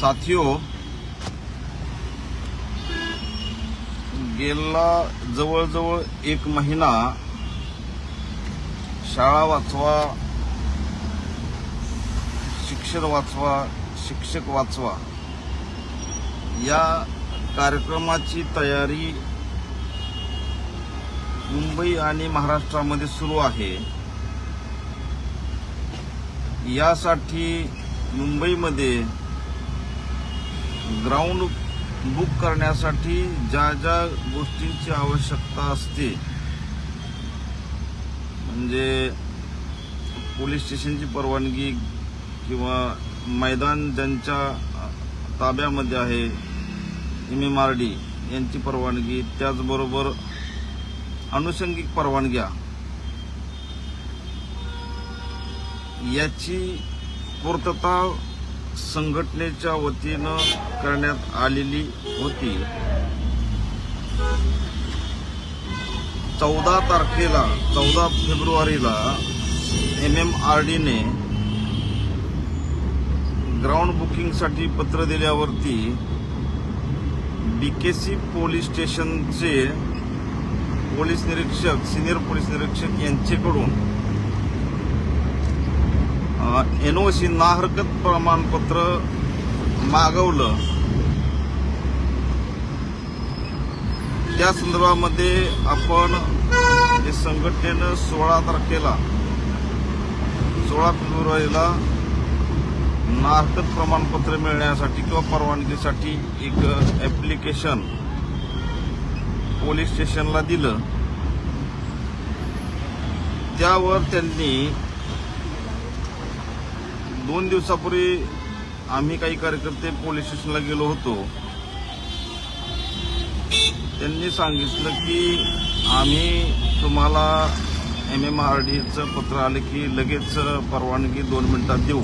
साथियो गेला जवळजवळ एक महिना शाळा वाचवा शिक्षण वाचवा शिक्षक वाचवा. या कार्यक्रमाची तयारी मुंबई आणि महाराष्ट्रामध्ये सुरू आहे. यासाठी मुंबईमध्ये ग्राउंड बुक करण्यासाठी ज्या ज्या गोष्टींची आवश्यकता असते म्हणजे पोलीस स्टेशनची परवानगी किंवा मैदान ज्यांच्या ताब्यामध्ये आहे एम एम आर डी यांची परवानगी त्याचबरोबर अनुषंगिक परवानग्या याची पूर्तता संघटनेच्या वतीनं करण्यात आलेली होती. चौदा तारखेला चौदा फेब्रुवारीला एम एम आर डीने ग्राउंड बुकिंगसाठी पत्र दिल्यावरती बीकेसी पोलीस स्टेशनचे पोलीस निरीक्षक सिनियर पोलीस निरीक्षक यांच्याकडून एनओसी ना हरकत प्रमाणपत्र मागवलं. त्या संदर्भामध्ये आपण हे संघटनेनं सोळा तारखेला सोळा फेब्रुवारीला ना हरकत प्रमाणपत्र मिळण्यासाठी किंवा परवानगीसाठी एक ऍप्लिकेशन पोलीस स्टेशनला दिलं. त्यावर त्यांनी दोन दिवसापूर्वी आम्ही काही कार्यकर्ते पोलीस स्टेशनला गेलो होतो. त्यांनी सांगितलं की आम्ही तुम्हाला एम एम आर डीचं पत्र आलं की लगेच परवानगी दोन मिनिटात देऊ.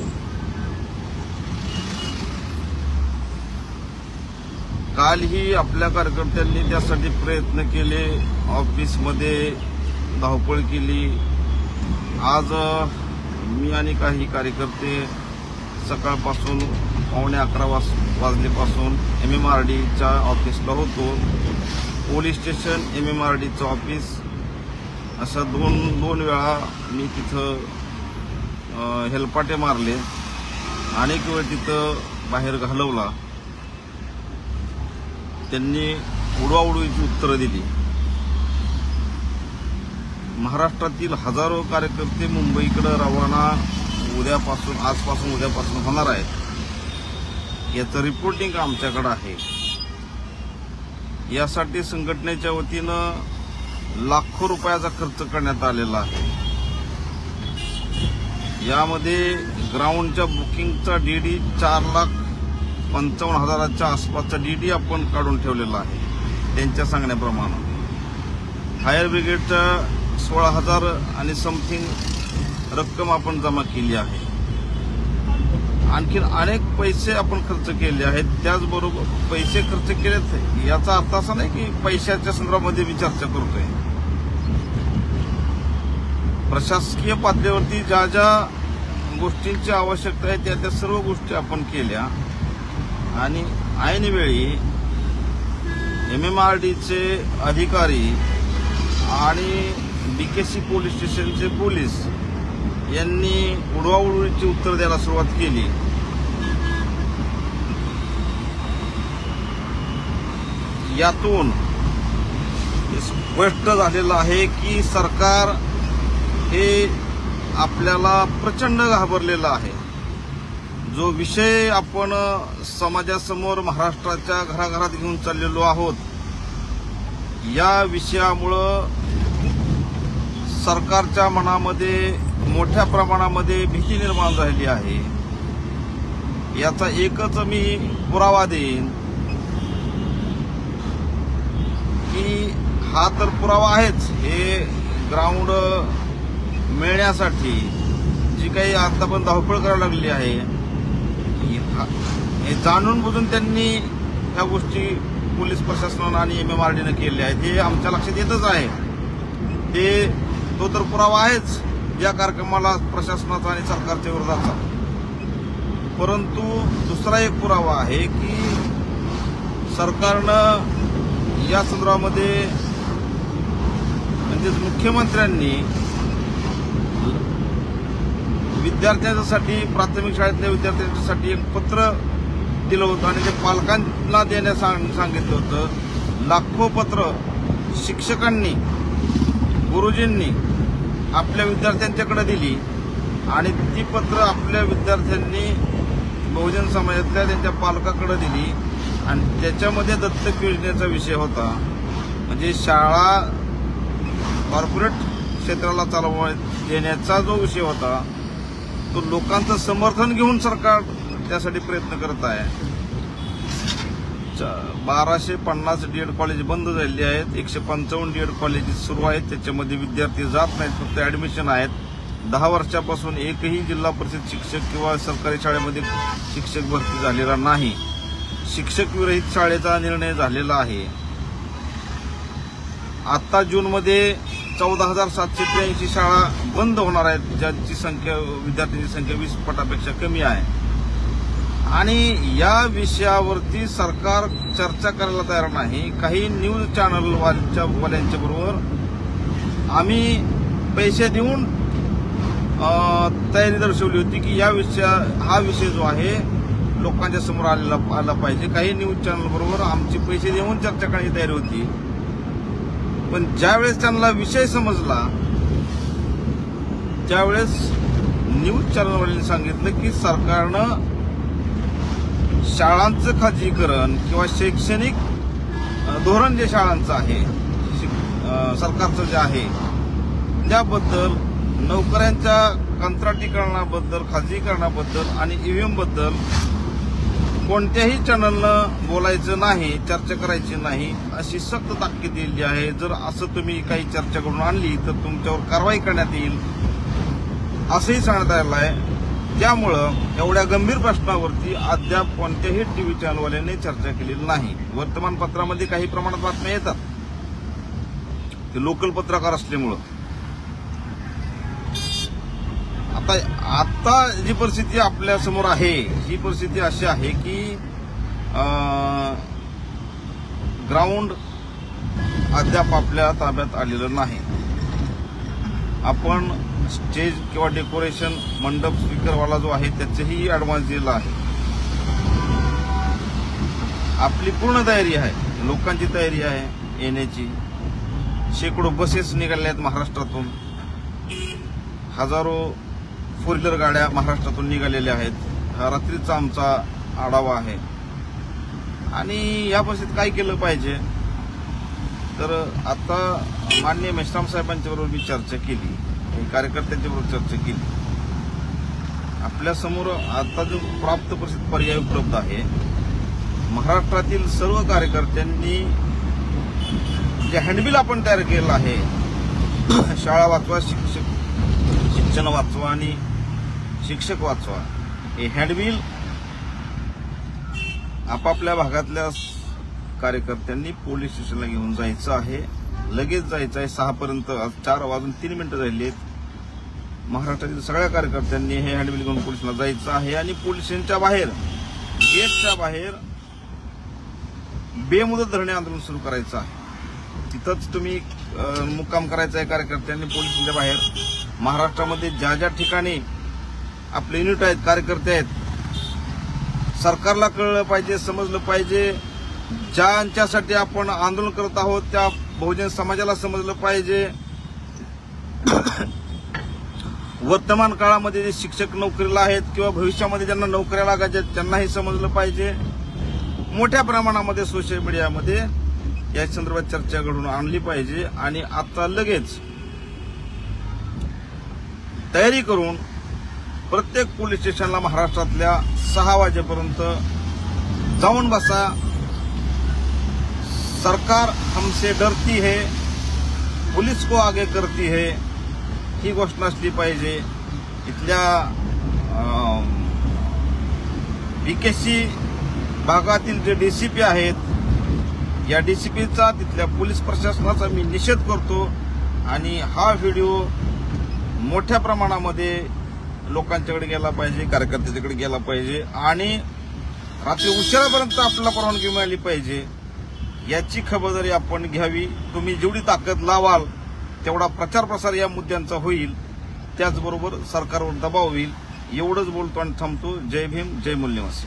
कालही आपल्या कार्यकर्त्यांनी त्यासाठी प्रयत्न केले. ऑफिसमध्ये धावपळ केली. आज मी आणि काही कार्यकर्ते सकाळपासून पावणे अकरा वाज वाजलेपासून एम एम आर डीच्या ऑफिसला होतो. Police station M M R डीचं office. अशा दोन दोन वेळा मी तिथं हेलपाटे मारले. अनेक वेळ तिथं बाहेर घालवला. त्यांनी उडवाउडवीची उत्तरं दिली. महाराष्ट्रातील हजारो कार्यकर्ते मुंबईकडे रवाना उद्यापासून आजपासून उद्यापासून होणार आहेत. याचं रिपोर्टिंग आमच्याकडे आहे. यासाठी संघटनेच्या वतीनं लाखो रुपयाचा खर्च करण्यात आलेला आहे. यामध्ये ग्राउंडच्या बुकिंगचा डीडी चार लाख पंचावन्न हजाराच्या आसपासचा डीडी आपण काढून ठेवलेला आहे. त्यांच्या सांगण्याप्रमाणे. फायर ब्रिगेडच्या सोळा हजार आणि समथिंग रक्कम आपण जमा केली आहे. आणखीन अनेक पैसे आपण खर्च केले आहेत. त्याचबरोबर पैसे खर्च केलेत याचा अर्थ असा नाही की पैशाच्या संदर्भामध्ये मी चर्चा करतोय. प्रशासकीय पातळीवरती ज्या ज्या गोष्टींची आवश्यकता आहे त्या त्या सर्व गोष्टी आपण केल्या. आणि ऐनवेळी एम एम आर डीचे अधिकारी आणि बीकेसी पोलीस स्टेशनचे पोलीस यांनी उडवाउडवीची उत्तर द्यायला सुरुवात केली. यातून स्पष्ट झालेलं आहे की सरकार हे आपल्याला प्रचंड घाबरलेलं आहे. जो विषय आपण समाजासमोर महाराष्ट्राच्या घराघरात घेऊन चाललेलो आहोत या विषयामुळं सरकारच्या मनामध्ये मोठ्या प्रमाणामध्ये भीती निर्माण झालेली आहे. याचा एकच मी पुरावा देईन की हा तर पुरावा आहेच. हे ग्राउंड मिळण्यासाठी जी काही आता पण धावपळ करायला लागली आहे हे जाणून बुजून त्यांनी ह्या गोष्टी पोलीस प्रशासनानं आणि एम एम आर डीनं केल्या आहेत हे आमच्या लक्षात येतच आहे. ते तो तर पुरावा आहेच. या कार्यक्रमाला प्रशासनाचा आणि सरकारच्या विरोधाचा. परंतु दुसरा एक पुरावा आहे की सरकारनं या संदर्भामध्ये म्हणजेच मुख्यमंत्र्यांनी विद्यार्थ्यांसाठी प्राथमिक शाळेतल्या विद्यार्थ्यांसाठी एक पत्र दिलं होतं आणि ते पालकांना देण्यास सांगितलं होतं. लाखो पत्र शिक्षकांनी गुरुजींनी आपल्या विद्यार्थ्यांच्याकडे दिली आणि ती पत्र आपल्या विद्यार्थ्यांनी बहुजन समाजातल्या त्यांच्या पालकाकडे दिली आणि त्याच्यामध्ये दत्तक योजनेचा विषय होता. म्हणजे शाळा कॉर्पोरेट क्षेत्राला चालवा देण्याचा जो विषय होता तो लोकांचं समर्थन घेऊन सरकार त्यासाठी प्रयत्न करत आहे. बाराशे पन्नास डीएड कॉलेज बंद झालेली आहेत. एकशे पंचावन्न डीएड कॉलेजेस सुरू आहेत. त्याच्यामध्ये विद्यार्थी जात नाहीत फक्त ऍडमिशन आहेत. दहा वर्षापासून एकही जिल्हा परिषद शिक्षक किंवा सरकारी शाळेमध्ये शिक्षक भरती झालेला नाही. शिक्षक विरहित शाळेचा निर्णय झालेला आहे. आता जूनमध्ये चौदा हजार सातशे त्र्याऐंशी शाळा बंद होणार आहेत ज्यांची संख्या विद्यार्थ्यांची संख्या वीस पटापेक्षा कमी आहे. आणि या विषयावरती सरकार चर्चा करायला तयार नाही. काही न्यूज चॅनलवाल्यांच्या वाल्यांच्या बरोबर आम्ही पैसे देऊन तयारी दर्शवली होती की या विषया हा विषय जो आहे लोकांच्या समोर आलेला आला पाहिजे. काही न्यूज चॅनल बरोबर आमचे पैसे देऊन चर्चा करण्याची तयारी होती. पण ज्यावेळेस त्यांना विषय समजला त्यावेळेस न्यूज चॅनलवाल्यांनी सांगितलं की सरकारनं शाळांचं खाजगीकरण किंवा शैक्षणिक धोरण जे शाळांचं आहे सरकारचं जे आहे त्याबद्दल नोकऱ्यांच्या कंत्राटीकरणाबद्दल खाजगीकरणाबद्दल आणि ईव्हीएमबद्दल कोणत्याही चॅनलनं बोलायचं नाही चर्चा करायची नाही अशी सक्त ताकीद दिलेली आहे. जर असं तुम्ही काही चर्चा करून आणली तर तुमच्यावर कारवाई करण्यात येईल असंही सांगण्यात आलं आहे. त्यामुळं एवढ्या गंभीर प्रश्नावरती अद्याप कोणत्याही टीव्ही चॅनलवाल्याने चर्चा केलेली नाही. वर्तमानपत्रामध्ये काही प्रमाणात बातम्या येतात. ते लोकल पत्रकार असल्यामुळं. आता आता जी परिस्थिती आपल्यासमोर आहे ही परिस्थिती अशी आहे की ग्राउंड अद्याप आपल्या ताब्यात आलेलं नाही. आपण स्टेज किंवा डेकोरेशन मंडप स्पीकरवाला जो आहे त्याचेही ॲडव्हान्स दिलेला आहे. आपली पूर्ण तयारी आहे. लोकांची तयारी आहे येण्याची. शेकडो बसेस निघाल्या आहेत महाराष्ट्रातून. हजारो फोर व्हीलर गाड्या महाराष्ट्रातून निघालेल्या आहेत. हा रात्रीचा आमचा आढावा आहे. आणि या बसेत काय केलं पाहिजे? तर आता माननीय मेश्राम साहेबांच्याबरोबर मी चर्चा केली. आणि चर्चा केली. आपल्यासमोर आता जो प्राप्त पर्याय उपलब्ध आहे महाराष्ट्रातील सर्व कार्यकर्त्यांनी जे हँडबिल आपण तयार केलं आहे शाळा वाचवा शिक्षक शिक्षण वाचवा आणि शिक्षक वाचवा हे हँडबिल आपापल्या भागातल्या कार्यकर्त्यांनी पोलीस स्टेशनला घेऊन जायचं आहे. लगेच जायचं आहे सहापर्यंत आज चार वाजून तीन मिनिटं राहिली आहेत. महाराष्ट्रातील सगळ्या कार्यकर्त्यांनी हे हँडबिल घेऊन पोलिसला जायचं आहे आणि पोलिसांच्या बाहेर गेटच्या बाहेर बेमुदत धरणे आंदोलन सुरू करायचं आहे. तिथंच तुम्ही मुक्काम करायचा आहे कार्यकर्त्यांनी पोलिसांच्या बाहेर. महाराष्ट्रामध्ये ज्या ज्या ठिकाणी आपले युनिट आहेत कार्यकर्ते आहेत सरकारला कळलं पाहिजे समजलं पाहिजे ज्यांच्यासाठी आपण आंदोलन करत आहोत त्या बहुजन समाजाला समजलं पाहिजे. वर्तमान काळामध्ये जे शिक्षक नोकरीला आहेत किंवा भविष्यामध्ये ज्यांना नोकऱ्या लागायच्या आहेत, त्यांनाही समजलं पाहिजे. मोठ्या प्रमाणामध्ये सोशल मीडियामध्ये या संदर्भात चर्चा घडून आणली पाहिजे आणि आता लगेच तयारी करून प्रत्येक पोलीस स्टेशनला महाराष्ट्रातल्या सहा वाजेपर्यंत जाऊन बसा. सरकार हमसे डरती है पुलिस को आगे करती है. ही गोष्ट असली पाहिजे. इथल्या बीकेसी भागातील जे डीसीपी आहेत या डीसीपीचा तिथल्या पोलीस प्रशासनाचा मी निषेध करतो आणि हा व्हिडिओ मोठ्या प्रमाणामध्ये लोकांच्याकडे गेला पाहिजे कार्यकर्त्याच्याकडे गेला पाहिजे आणि रात्री उशिरापर्यंत आपल्याला परवानगी मिळाली पाहिजे. याची खबरदारी आपण घ्यावी. तुम्ही जेवढी ताकद लावाल तेवढा प्रचार प्रसार या मुद्द्यांचा होईल त्याचबरोबर सरकारवर दबाव होईल एवढंच बोलतो आणि थांबतो. जय भीम जय मूल्यवासी